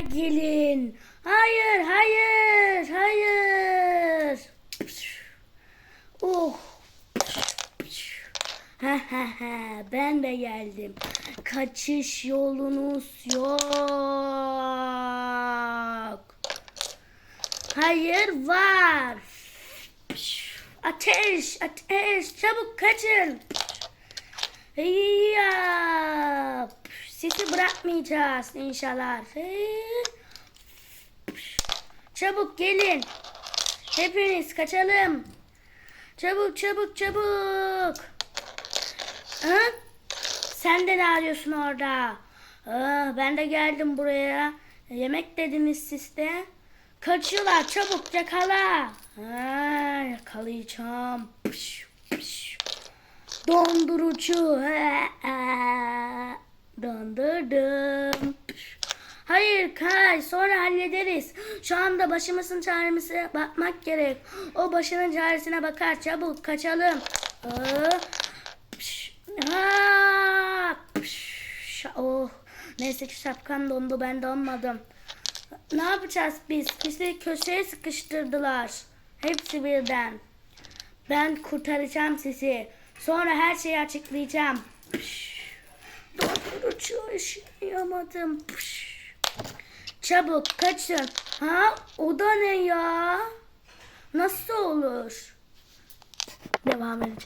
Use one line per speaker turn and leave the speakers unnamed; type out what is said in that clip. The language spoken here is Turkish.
gelin. Hayır, hayır, hayır. Oh. Ha ha ha, ben de geldim. Kaçış yolunuz yok. Hayır var. Ateş, ateş, çabuk kaçın. Ya. Sizi bırakmayacağız inşallah. Çabuk gelin. Hepiniz kaçalım. Çabuk çabuk çabuk. Ha? Sen de ne arıyorsun orada? Aa, ben de geldim buraya. Yemek dediniz siz de. Kaçıyorlar çabuk yakala. Ha, yakalayacağım. Pış, pış. Dondurucu. Ha, ha. Dondurdum. Hayır kay sonra hallederiz. Şu anda başımızın çaresine bakmak gerek. O başının çaresine bakar çabuk kaçalım. Aa. Oh. Neyse ki şapkam dondu ben donmadım. Ne yapacağız biz? Bizi köşeye sıkıştırdılar. Hepsi birden. Ben kurtaracağım sizi. Sonra her şeyi açıklayacağım. Pış. Işıyamadım. Pış. Çabuk kaçın. Ha o da ne ya? Nasıl olur? Devam edeceğim.